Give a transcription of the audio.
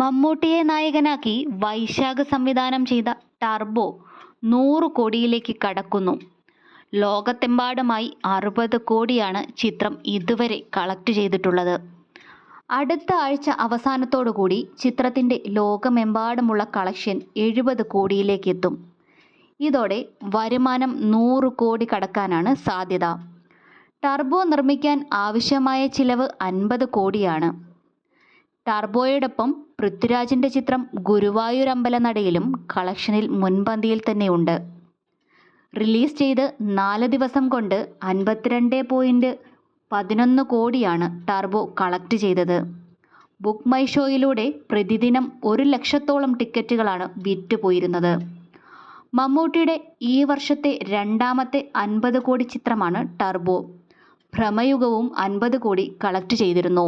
മമ്മൂട്ടിയെ നായകനാക്കി വൈശാഖ് സംവിധാനം ചെയ്ത ടർബോ നൂറ് കോടിയിലേക്ക് കടക്കുന്നു. ലോകത്തെമ്പാടുമായി അറുപത് കോടിയാണ് ചിത്രം ഇതുവരെ കളക്ട് ചെയ്തിട്ടുള്ളത്. അടുത്ത ആഴ്ച അവസാനത്തോടുകൂടി ചിത്രത്തിന്റെ ലോകമെമ്പാടുമുള്ള കളക്ഷൻ എഴുപത് കോടിയിലേക്ക് എത്തും ഇതോടെ വരുമാനം നൂറ് കോടി കടക്കാനാണ് സാധ്യത. ടർബോ നിർമ്മിക്കാൻ ആവശ്യമായ ചിലവ് അൻപത് കോടിയാണ്. ടർബോയോടൊപ്പം പൃഥ്വിരാജിന്റെ ചിത്രം ഗുരുവായൂർ അമ്പലനടയിലും കളക്ഷനിൽ മുൻപന്തിയിൽ തന്നെയുണ്ട്. റിലീസ് ചെയ്ത് നാല് ദിവസം കൊണ്ട് അൻപത്തിരണ്ട് പോയിന്റ് പതിനൊന്ന് കോടിയാണ് ടർബോ കളക്ട് ചെയ്തത്. ബുക്ക് മൈ ഷോയിലൂടെ പ്രതിദിനം ഒരു ലക്ഷത്തോളം ടിക്കറ്റുകളാണ് വിറ്റുപോയിരുന്നത്. മമ്മൂട്ടിയുടെ ഈ വർഷത്തെ രണ്ടാമത്തെ അൻപത് കോടി ചിത്രമാണ് ടർബോ. ഭ്രമയുഗവും അൻപത് കോടി കളക്ട് ചെയ്തിരുന്നു.